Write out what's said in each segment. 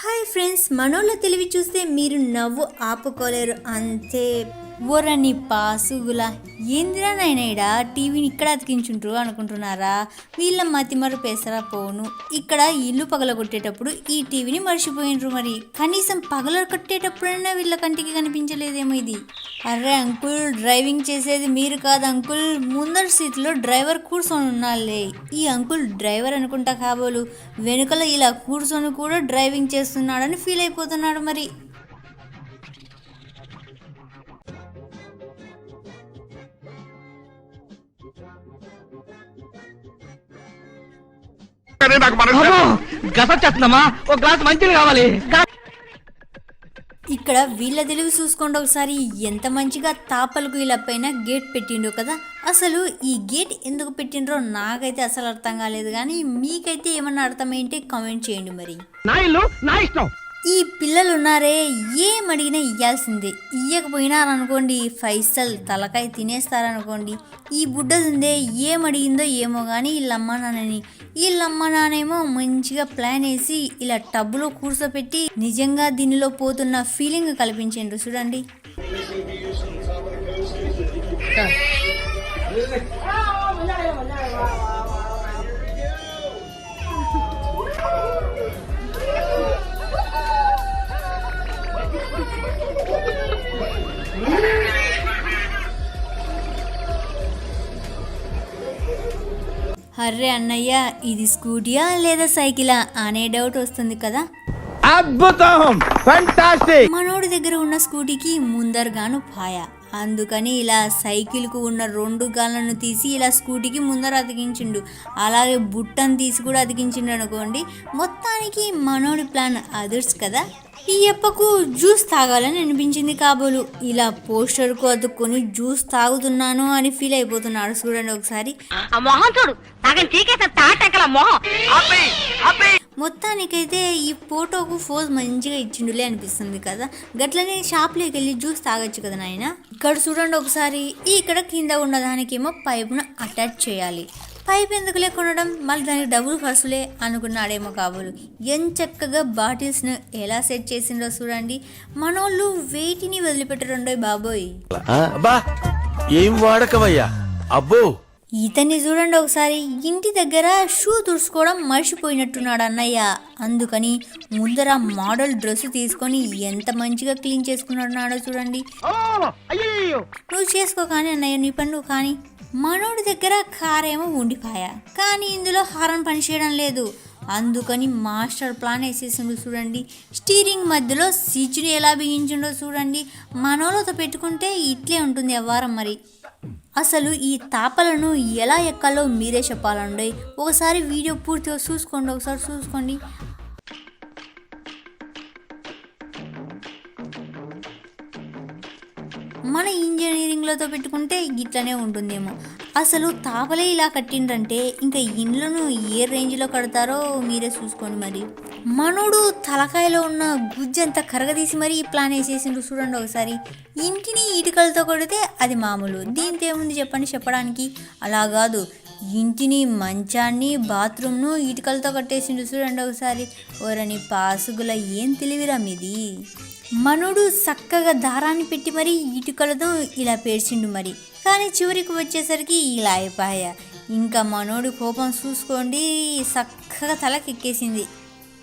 Hi friends మనోళ్ళ తెలివి చూస్తే మీరు నవ్వు ఆపుకోలేరు. అంతే. ఓరని పాసుగుల. ఏందిరా నాయనైడా టీవీని ఇక్కడ అతికించుంటారు అనుకుంటున్నారా? వీళ్ళ మతి మరుపేసరా పోను. ఇక్కడ ఇల్లు పగలగొట్టేటప్పుడు ఈ టీవీని మర్చిపోయినరు మరి. కనీసం పగల కట్టేటప్పుడైనా వీళ్ళ కంటికి కనిపించలేదేమో ఇది. అరే అంకుల్ డ్రైవింగ్ చేసేది మీరు కాదు అంకుల్. ముందర సీట్లో డ్రైవర్ కూర్చొని ఉన్నాళ్ళే ఈ అంకుల్ డ్రైవర్ అనుకుంటా కాబోలు. వెనుకల ఇలా కూర్చొని కూడా డ్రైవింగ్ చేస్తున్నాడని ఫీల్ అయిపోతున్నాడు మరి. నాకు మనసు గసొచ్చేస్తుందమ్మా ఒక గ్లాస్ మంచిది కావాలి. ఇక్కడ వీళ్ళ తెలివి చూసుకోండి ఒకసారి. ఎంత మంచిగా తాపలకు ఇలా పైన గేట్ పెట్టిండో కదా. అసలు ఈ గేట్ ఎందుకు పెట్టిండ్రో నాకైతే అసలు అర్థం కాలేదు కానీ మీకైతే ఏమన్నా అర్థమైంటే కామెంట్ చేయండి మరి. నా ఇల్లు నా ఇష్టం. ఈ పిల్లలు ఉన్నారే ఏం అడిగినా ఇయ్యాల్సిందే. ఇయ్యకపోయినారనుకోండి ఫైసల్ తలకాయ తినేస్తారనుకోండి. ఈ బుడ్డదుందే ఏం అడిగిందో ఏమో కానీ వీళ్ళమ్మ నాన్నని వీళ్ళమ్మ నానేమో మంచిగా ప్లాన్ వేసి ఇలా టబ్బులో కూర్చోపెట్టి నిజంగా దీనిలో పోతున్న ఫీలింగ్ కల్పించిండ్రు చూడండి. అర్రే అన్నయ్య ఇది స్కూటీయా లేదా సైకిలా? అనే డౌట్ వస్తుంది కదా. అద్భుతం! మనోడి దగ్గర ఉన్న స్కూటీకి ముందరగాను పాయ. అందుకని ఇలా సైకిల్కు ఉన్న రెండు గాలను తీసి ఇలా స్కూటీకి ముందర అతికించిండు. అలాగే బుట్టను తీసి కూడా అతికించిండు అనుకోండి మొత్తానికి మనోడి ప్లాన్ అదర్స్ కదా. ఈ అప్పకు జ్యూస్ తాగాలని అనిపించింది కాబోలు. ఇలా పోస్టర్కు అతుక్కొని జ్యూస్ తాగుతున్నాను అని ఫీల్ అయిపోతున్నాడు చూడండి ఒకసారి. ఆ మొహం చూడు మొహం. మొత్తానికైతే ఈ ఫోటోకు ఫోజ్ మంచిగా ఇచ్చిండులే అనిపిస్తుంది కదా. గట్లనే షాప్లోకి వెళ్ళి జ్యూస్ తాగొచ్చు కదా నాయన. ఇక్కడ చూడండి ఒకసారి ఇక్కడ కింద ఉన్న దానికేమో పైపును అటాచ్ చేయాలి. పైప్ ఎందుకు లేకొనడం మళ్ళీ దానికి డబ్బులు ఖర్చులే అనుకున్నాడేమో కాబోలు. ఎంత చక్కగా బాటిల్స్ను ఎలా సెట్ చేసిండో చూడండి. మనోళ్ళు వేటిని వదిలిపెట్టరండో బాబోయ్. ఏం వాడకవయ్యా? అబ్బో! ఇతన్ని చూడండి ఒకసారి. ఇంటి దగ్గర షూ తుడుచుకోవడం మర్చిపోయినట్టున్నాడు అన్నయ్య. అందుకని ముందర మోడల్ డ్రెస్ తీసుకొని ఎంత మంచిగా క్లీన్ చేసుకున్నాడో చూడండి. అయ్యో నువ్వు చేసుకో కానీ అన్నయ్య నీ పని నువ్వు కానీ. మనోడి దగ్గర కార్ ఏమో ఉండిపాయ. కానీ ఇందులో హారన్ పని చేయడం లేదు. అందుకని మాస్టర్ ప్లాన్ వేసేసిండు చూడండి. స్టీరింగ్ మధ్యలో సీచుని ఎలా బిగించిండో చూడండి. మనోళ్ళతో పెట్టుకుంటే ఇట్లే ఉంటుంది వ్యవహారం మరి. అసలు ఈ తాపలను ఎలా ఎక్కాలో మీరే చెప్పాలండి. ఒకసారి వీడియో పూర్తిగా చూసుకోండి ఒకసారి చూసుకోండి. మన ఇంజనీరింగ్లతో పెట్టుకుంటే ఇట్లనే ఉంటుందేమో. అసలు తాపలే ఇలా కట్టిండ్రంటే ఇంకా ఇండ్లను ఏ రేంజ్లో కడతారో మీరే చూసుకోండి మరి. మనోడు తలకాయలో ఉన్న గుజ్జంతా కరగదీసి మరీ ప్లాన్ వేసేసిండ్రు చూడండి ఒకసారి. ఇంటిని ఇటుకలతో కొడితే అది మామూలు. దీంతో ఏముంది చెప్పండి చెప్పడానికి? అలా కాదు. ఇంటిని మంచాన్ని బాత్రూమ్ను ఇటుకలతో కట్టేసిండు చూడండి ఒకసారి. ఓరని పాసుగుల ఏం తెలివిరా మీది? మనుడు చక్కగా దారాన్ని పెట్టి మరి ఇటుకలతో ఇలా పేర్చిండు మరి. కానీ చివరికి వచ్చేసరికి ఇలా అయిపోయ ఇంకా మనోడు కోపం చూసుకోండి చక్కగా తలకెక్కేసింది.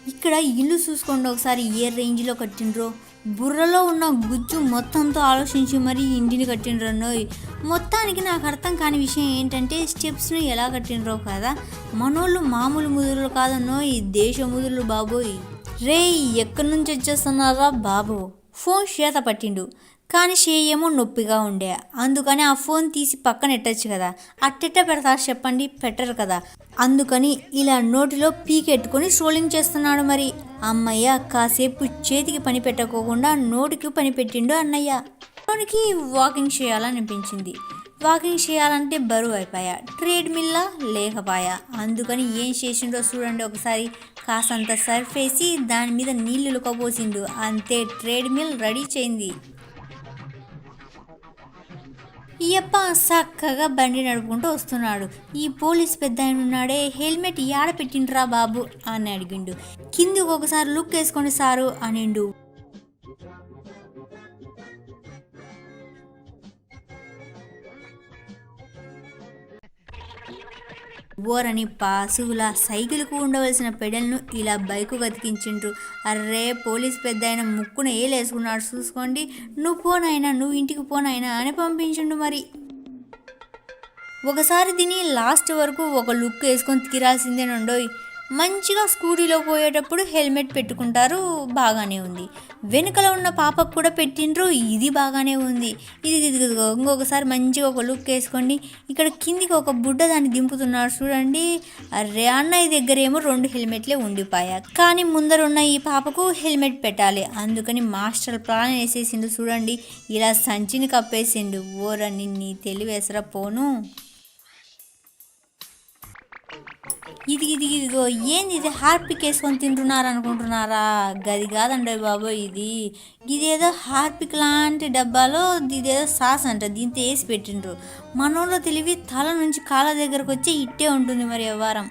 ఇక్కడ ఇల్లు చూసుకోండి ఒకసారి ఏ రేంజ్లో కట్టిండ్రో. బుర్రలో ఉన్న గుజ్జు మొత్తంతో ఆలోచించి మరి ఇంటిని కట్టిండ్రన్నోయ్ మొత్తానికి నాకు అర్థం కాని విషయం ఏంటంటే స్టెప్స్ను ఎలా కట్టిండ్రో కదా. మనోళ్ళు మామూలు ముదురులు కాదన్నోయ్ దేశ ముదురులు బాబోయ్. రే ఎక్కడి నుంచి వచ్చేస్తున్నారా బాబు? ఫోన్ చేత పట్టిండు. కానీ ఏమో నొప్పిగా ఉండే. అందుకని ఆ ఫోన్ తీసి పక్కన ఎట్టచ్చు కదా? అట్టెట్ట పెడతారు చెప్పండి పెట్టరు కదా? అందుకని ఇలా నోటిలో పీకెట్టుకొని స్ట్రోలింగ్ చేస్తున్నాడు మరి. అమ్మయ్య కాసేపు చేతికి పని పెట్టకోకుండా నోటికి పని పెట్టిండు అన్నయ్య. మనకి వాకింగ్ చేయాలనిపించింది. వాకింగ్ చేయాలంటే బరువు అయిపోయా. ట్రేడ్ మిల్లా లేకపోయా. అందుకని ఏం చేసిండో చూడండి ఒకసారి. కాసంత సర్ఫ్ వేసి దాని మీద నీళ్ళు ఉలకపోసిండు అంతే ట్రేడ్ మిల్ రెడీ చేయింది. ఇయ్యప్ప చక్కగా బండి నడుపుకుంటూ వస్తున్నాడు. ఈ పోలీస్ పెద్ద ఆయన ఉన్నాడే హెల్మెట్ యాడ పెట్టిండ్రా బాబు? అని అడిగిండు. కిందికి ఒకసారి లుక్ వేసుకోండి సారు అనిండు. ఓరని పాశువుల సైకిల్కు ఉండవలసిన పెడల్ను ఇలా బైకు గతికించిండ్రు అర్రే పోలీస్ పెద్ద ఆయన ముక్కున ఏలేసుకున్నాడు చూసుకోండి. నువ్వు పోనైనా నువ్వు ఇంటికి పోనైనా అని పంపించిండు మరి. ఒకసారి దీని లాస్ట్ వరకు ఒక లుక్ వేసుకొని తీరాల్సిందేనండోయ్. మంచిగా స్కూటీలో పోయేటప్పుడు హెల్మెట్ పెట్టుకుంటారు బాగానే ఉంది. వెనుకలో ఉన్న పాపకు కూడా పెట్టిండ్రు ఇది బాగానే ఉంది. ఇది ఇది ఇంకొకసారి మంచిగా ఒక లుక్ వేసుకోండి. ఇక్కడ కిందికి ఒక బుడ్డ దాన్ని దింపుతున్నారు చూడండి. అరే అన్నయ్య దగ్గర ఏమో రెండు హెల్మెట్లే ఉండిపోయా కానీ ముందరున్న ఈ పాపకు హెల్మెట్ పెట్టాలి. అందుకని మాస్టర్ ప్లాన్ వేసేసిండు చూడండి. ఇలా సంచిని కప్పేసిండు. ఓరని నీ తెలివేసరా పోను ఇది ఇది ఇదిగో ఏంది ఇది? హార్పిక్ వేసుకొని తింటున్నారు అనుకుంటున్నారా? గది కాదండి బాబు ఇది. ఇదేదో హార్పిక్ లాంటి డబ్బాలో ఇదేదో సాస్ అంట దీంతో వేసి పెట్టిండ్రు. మనోళ్ళు తెలివి తల నుంచి కాళ్ళ దగ్గరకు వచ్చి ఇట్టే ఉంటుంది మరి వ్యవహారం.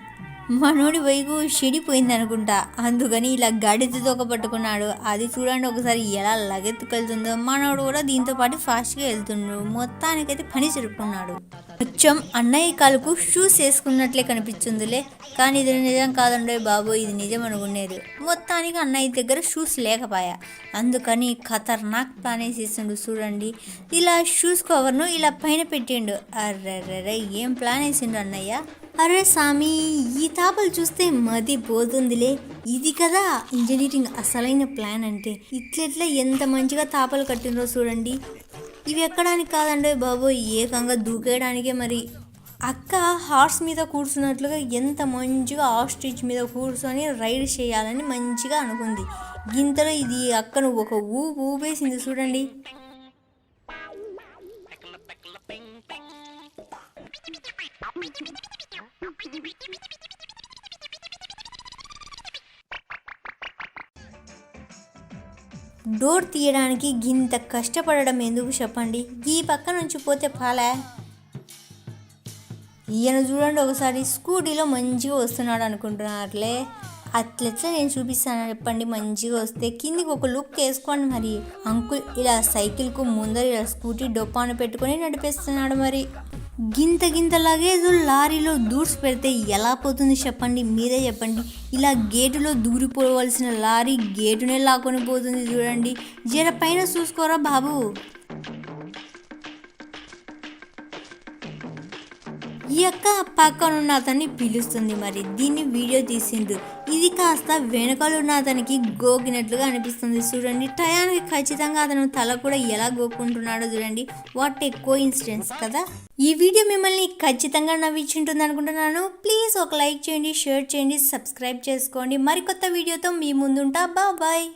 మనోడి వైపు చెడిపోయింది అనుకుంటా అందుకని ఇలా గడితో తోక పట్టుకున్నాడు. అది చూడండి ఒకసారి ఎలా లగెత్తుకెళ్తుందో. మనోడు కూడా దీంతో పాటు ఫాస్ట్గా వెళ్తుండు. మొత్తానికైతే పని జరుపుకున్నాడు. అచ్చం అన్నయ్య కాలుకు షూస్ వేసుకున్నట్లే కనిపించిందిలే కానీ ఇది నిజం కాదండే బాబు ఇది నిజం అనుకునేది. మొత్తానికి అన్నయ్య దగ్గర షూస్ లేకపోయా. అందుకని ఖతర్నాక్ ప్లాన్ వేసేసిండు చూడండి. ఇలా షూస్ కవర్ను ఇలా పైన పెట్టిండు. అర్రర్రే ఏం ప్లాన్ వేసిండు అన్నయ్య? అరే సామి ఈ తాపలు చూస్తే మది పోతుందిలే ఇది కదా ఇంజనీరింగ్ అసలైన ప్లాన్ అంటే. ఇట్లెట్లా ఎంత మంచిగా తాపలు కట్టినరో చూడండి. ఇవి ఎక్కడానికి కాదండి బాబు ఏకంగా దూకేయడానికే మరి. అక్క హార్స్ మీద కూర్చున్నట్లుగా ఎంత మంచిగా ఆస్ట్రిచ్ మీద కూర్చొని రైడ్ చేయాలని మంచిగా అనుకుంది. గింతలో ఇది అక్కను ఒక ఊపు ఊపేసింది చూడండి. డోర్ తీయడానికి గింత కష్టపడడం ఎందుకు చెప్పండి? ఈ పక్క నుంచి పోతే పాలే. ఈయన చూడండి ఒకసారి స్కూటీలో మంచిగా వస్తున్నాడు అనుకుంటున్నారులే. అట్లెట్లా నేను చూపిస్తాను చెప్పండి. మంచిగా వస్తే కిందికి ఒక లుక్ వేసుకోండి మరి. అంకుల్ ఇలా సైకిల్కు ముందర ఇలా స్కూటీ డొప్పాను పెట్టుకొని నడిపేస్తున్నాడు మరి. గింత గింత లగేజ్ లారీలో దూడ్స్ పెడితే ఎలా పోతుంది చెప్పండి మీరే చెప్పండి. ఇలా గేటులో దూరిపోవలసిన లారీ గేటునే లాక్కొని పోతుంది చూడండి. జర పైన చూసుకోరా బాబు? ఈ యొక్క పక్కనున్న అతన్ని పిలుస్తుంది మరి. దీన్ని వీడియో తీసిండ్రు. ఇది కాస్త వెనకాలన్న అతనికి గోకినట్లుగా అనిపిస్తుంది చూడండి. టయానికి ఖచ్చితంగా అతను తల కూడా ఎలా గోకుంటున్నాడో చూడండి. వాట్ ఏ కో ఇన్సిడెన్స్ కదా. ఈ వీడియో మిమ్మల్ని ఖచ్చితంగా నవ్వించుంటుంది అనుకుంటున్నాను ప్లీజ్ ఒక లైక్ చేయండి షేర్ చేయండి సబ్స్క్రైబ్ చేసుకోండి. మరికొత్త వీడియోతో మీ ముందుంటా. బా బాయ్.